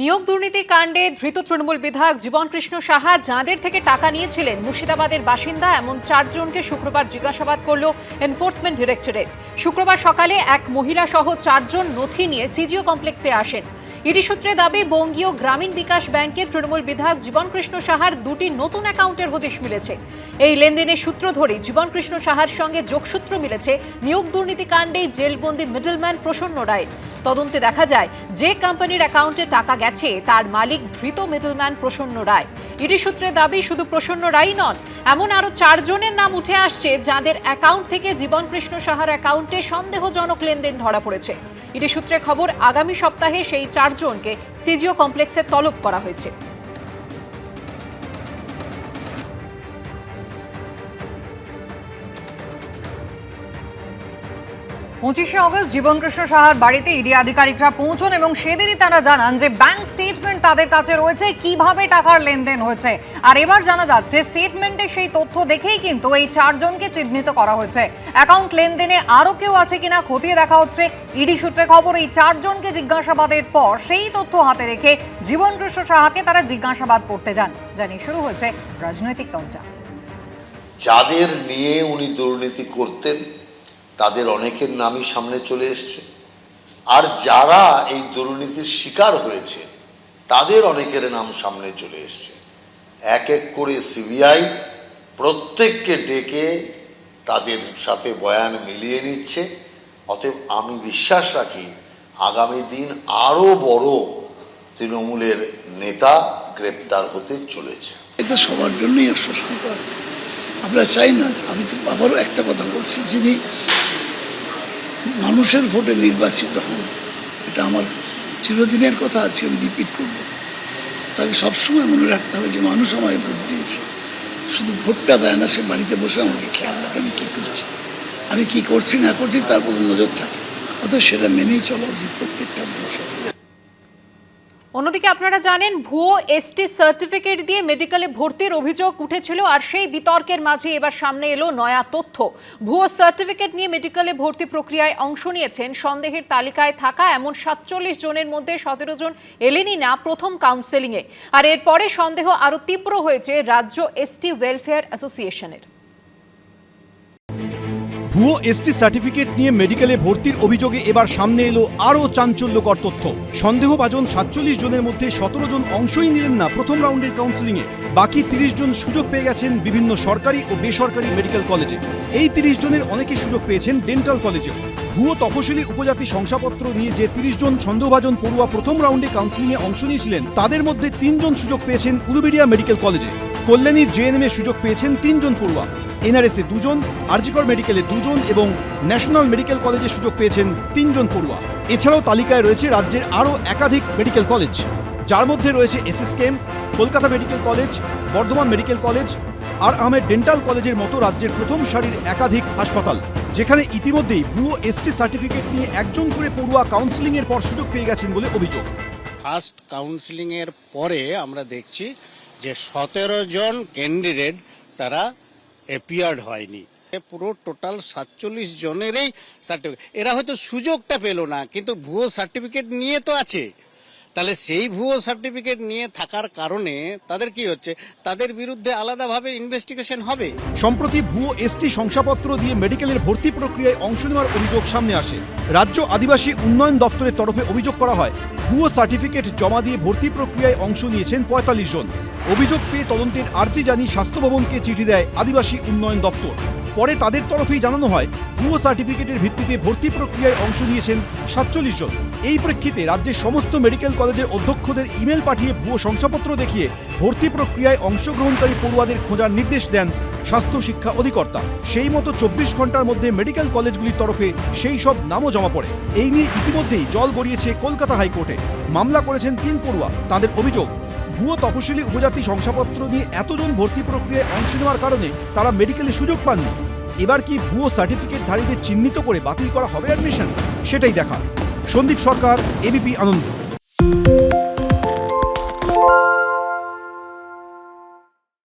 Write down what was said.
নিয়োগ দুর্নীতি কাণ্ডে ধৃত তৃণমূল বিধায়ক জীবনকৃষ্ণ সাহা, যাঁদের থেকে টাকা নিয়েছিলেন মুর্শিদাবাদের বাসিন্দা, এমন চারজনকে শুক্রবার জিজ্ঞাসাবাদ করল এনফোর্সমেন্ট ডিরেক্টরেট। শুক্রবার সকালে এক মহিলা সহ চারজন নথি নিয়ে সিজিও কমপ্লেক্সে আসেন। ইডি সূত্রে দাবি, বঙ্গীয় গ্রামীণ বিকাশ ব্যাংকে তৃণমূল বিধায়ক জীবনকৃষ্ণ সাহার দুটি নতুন অ্যাকাউন্টের হদিশ মিলেছে। এই লেনদেনের সূত্র ধরেই জীবনকৃষ্ণ সাহার সঙ্গে যোগসূত্র মিলেছে নিয়োগ দুর্নীতি কাণ্ডেই জেলবন্দি মিডলম্যান প্রসন্ন রায়। তদন্তে দেখা যায়, যে কোম্পানির অ্যাকাউন্টে টাকা গেছে, তার মালিক ধৃত মিডলম্যান প্রসন্ন রায়। ইডি সূত্রে দাবি, শুধু প্রসন্ন রাই নন, এমন আরও চারজনের নাম উঠে আসছে যাদের অ্যাকাউন্ট থেকে জীবনকৃষ্ণ সাহার অ্যাকাউন্টে সন্দেহজনক লেনদেন ধরা পড়েছে। ইডি সূত্রে খবর, আগামী সপ্তাহে সেই চারজনকে সিজিও কমপ্লেক্সে তলব করা হয়েছে। পঁচিশে অগস্ট জীবনকৃষ্ণ সাহার বাড়িতে ইডি আধিকারিকরা পৌঁছন এবং সেদিনই তারা জানান যে ব্যাংক স্টেটমেন্ট তাদের কাছে রয়েছে, কীভাবে টাকার লেনদেন হয়েছে। আর এবার জানা যাচ্ছে স্টেটমেন্টে সেই তথ্য দেখেই কিন্তু এই চারজনকে চিহ্নিত করা হয়েছে। অ্যাকাউন্ট লেনদেনে আরও কেউ আছে কিনা খতিয়ে দেখা হচ্ছে। ইডি সূত্রে খবর, এই চারজনকে জিজ্ঞাসাবাদের পর সেই তথ্য হাতে রেখে জীবনকৃষ্ণ সাহাকে তারা জিজ্ঞাসাবাদ করতে যান। জানিয়ে শুরু হয়েছে রাজনৈতিক তঞ্চা। যাদের নিয়ে উনি দুর্নীতি করতেন তাদের অনেকের নামই সামনে চলে এসছে। আর যারা এই দুর্নীতির শিকার হয়েছে, তাদের অনেকের নাম সামনে চলে এসছে। এক এক করে সিবিআই প্রত্যেককে ডেকে তাদের সাথে বয়ান মিলিয়ে নিচ্ছে। অতএব আমি বিশ্বাস রাখি, আগামী দিন আরও বড় তৃণমূলের নেতা গ্রেপ্তার হতে চলেছে। এটা সবার জন্যই অস্বস্তিকর আমরা চাই না, আমি তো আবারও একটা কথা বলছি, যিনি মানুষের ভোটে নির্বাচিত হন, এটা আমার চিরদিনের কথা আছে আমি রিপিট করব। তাকে সবসময় মনে রাখতে হবে যে মানুষ আমায় ভোট দিয়েছে। শুধু ভোটটা দেয় না, সে বাড়িতে বসে আমাকে খেয়াল রাখে আমি কী করছি। আমি কী করছি না করছি তার প্রতি নজর থাকে। অথচ সেটা মেনেই চলা, উচিত প্রত্যেকটা অন্যদিকে আপনারা জানেন, ভুয়ো এসটি সার্টিফিকেট দিয়ে মেডিকেলে ভর্তির অভিযোগ উঠেছিল আর সেই বিতর্কের মাঝে এবার সামনে এলো নয়া তথ্য। ভুয়ো সার্টিফিকেট নিয়ে মেডিকেলে ভর্তি প্রক্রিয়ায় অংশ নিয়েছেন। সন্দেহের তালিকায় থাকা এমন সাতচল্লিশ জনের মধ্যে সতেরো জন এলেনই না প্রথম কাউন্সেলিংয়ে আর এরপরে সন্দেহ আরও তীব্র হয়েছে রাজ্য এসটি ওয়েলফেয়ার অ্যাসোসিয়েশনের ভুয়ো এসটি সার্টিফিকেট নিয়ে মেডিকেলে ভর্তির অভিযোগে এবার সামনে এলো আরও চাঞ্চল্যকর তথ্য। সন্দেহভাজন সাতচল্লিশ জনের মধ্যে সতেরো জন অংশই নিলেন না প্রথম রাউন্ডের কাউন্সিলিংয়ে বাকি তিরিশ জন সুযোগ পেয়ে গেছেন বিভিন্ন সরকারি ও বেসরকারি মেডিকেল কলেজে এই তিরিশ জনের অনেকেই সুযোগ পেয়েছেন ডেন্টাল কলেজেও ভুয়ো তপশিলি উপজাতি শংসাপত্র নিয়ে যে তিরিশ জন সন্দেহভাজন পড়ুয়া প্রথম রাউন্ডে কাউন্সিলিংয়ে অংশ নিয়েছিলেন, তাদের মধ্যে তিনজন সুযোগ পেয়েছেন উলুবেড়িয়া মেডিকেল কলেজে কল্যাণী জেএনএমে সুযোগ পেয়েছেন তিনজন পড়ুয়া। এনআরএসে দুজন, আরজিকর মেডিকেলে দুজন এবং ন্যাশনাল মেডিকেল কলেজে সুযোগ পেয়েছেন তিনজন পড়ুয়া। এছাড়াও তালিকায় রয়েছে রাজ্যের আরও একাধিক মেডিকেল কলেজ। যার মধ্যে রয়েছে SSKM Kolkata medical college, Bardhaman medical college, আর আহমেদ ডেন্টাল কলেজের মতো রাজ্যের প্রথম সারির একাধিক হাসপাতাল। যেখানে ইতিমধ্যেই ভুয়ো এসটি সার্টিফিকেট নিয়ে একজন করে পড়ুয়া কাউন্সিলিংয়ের পর সুযোগ পেয়ে গেছেন বলে অভিযোগ। ফার্স্ট কাউন্সিলিংয়ের পরে আমরা দেখছি যে সতেরো জন ক্যান্ডিডেট তারা অ্যাপিয়ার্ড হয়নি। পুরো টোটাল সাতচল্লিশ জনেরই সার্টিফিকেট এরা হয়তো সুযোগটা পেল না, কিন্তু ভুয়ো সার্টিফিকেট নিয়ে তো আছে। তাহলে সেই ভুয়ো সার্টিফিকেট নিয়ে থাকার কারণে তাদের কি হচ্ছে? তাদের বিরুদ্ধে আলাদাভাবে ইনভেস্টিগেশন হবে? সম্প্রতি ভুয়ো এসটি শংসাপত্র দিয়ে মেডিকেলের ভর্তি প্রক্রিয়ায় অংশ নেওয়ার অভিযোগ সামনে আসে। রাজ্য আদিবাসী উন্নয়ন দপ্তরের তরফে অভিযোগ করা হয়, ভুয়ো সার্টিফিকেট জমা দিয়ে ভর্তি প্রক্রিয়ায় অংশ নিয়েছেন পঁয়তাল্লিশ জন। অভিযোগ পেয়ে তদন্তের আর্জি জানিয়ে স্বাস্থ্য ভবনকে চিঠি দেয় আদিবাসী উন্নয়ন দপ্তর। পরে তাদের তরফেই জানানো হয়, ভুয়ো সার্টিফিকেটের ভিত্তিতে ভর্তি প্রক্রিয়ায় অংশ নিয়েছেন সাতচল্লিশ জন। এই প্রেক্ষিতে রাজ্যের সমস্ত মেডিকেল কলেজের অধ্যক্ষদের ইমেল পাঠিয়ে ভুয়ো শংসাপত্র দেখিয়ে ভর্তি প্রক্রিয়ায় অংশগ্রহণকারী পড়ুয়াদের খোঁজার নির্দেশ দেন স্বাস্থ্য শিক্ষা অধিকর্তা। সেই মতো চব্বিশ ঘণ্টার মধ্যে মেডিকেল কলেজগুলির তরফে সেই সব নামও জমা পড়ে। এই নিয়ে ইতিমধ্যেই জল গড়িয়েছে কলকাতা হাইকোর্টে। মামলা করেছেন তিন পড়ুয়া, তাদের অভিযোগ, ভুয়ো তপশিলি উপজাতি শংসাপত্র নিয়ে এতজন ভর্তি প্রক্রিয়ায় অংশ নেওয়ার কারণে তারা মেডিকেলে সুযোগ পাননি। এবার কি ভুয়ো সার্টিফিকেট ধারীদের চিহ্নিত করে বাতিল করা হবে অ্যাডমিশন? সেটাই দেখা সন্দীপ সরকার এবিপি আনন্দ।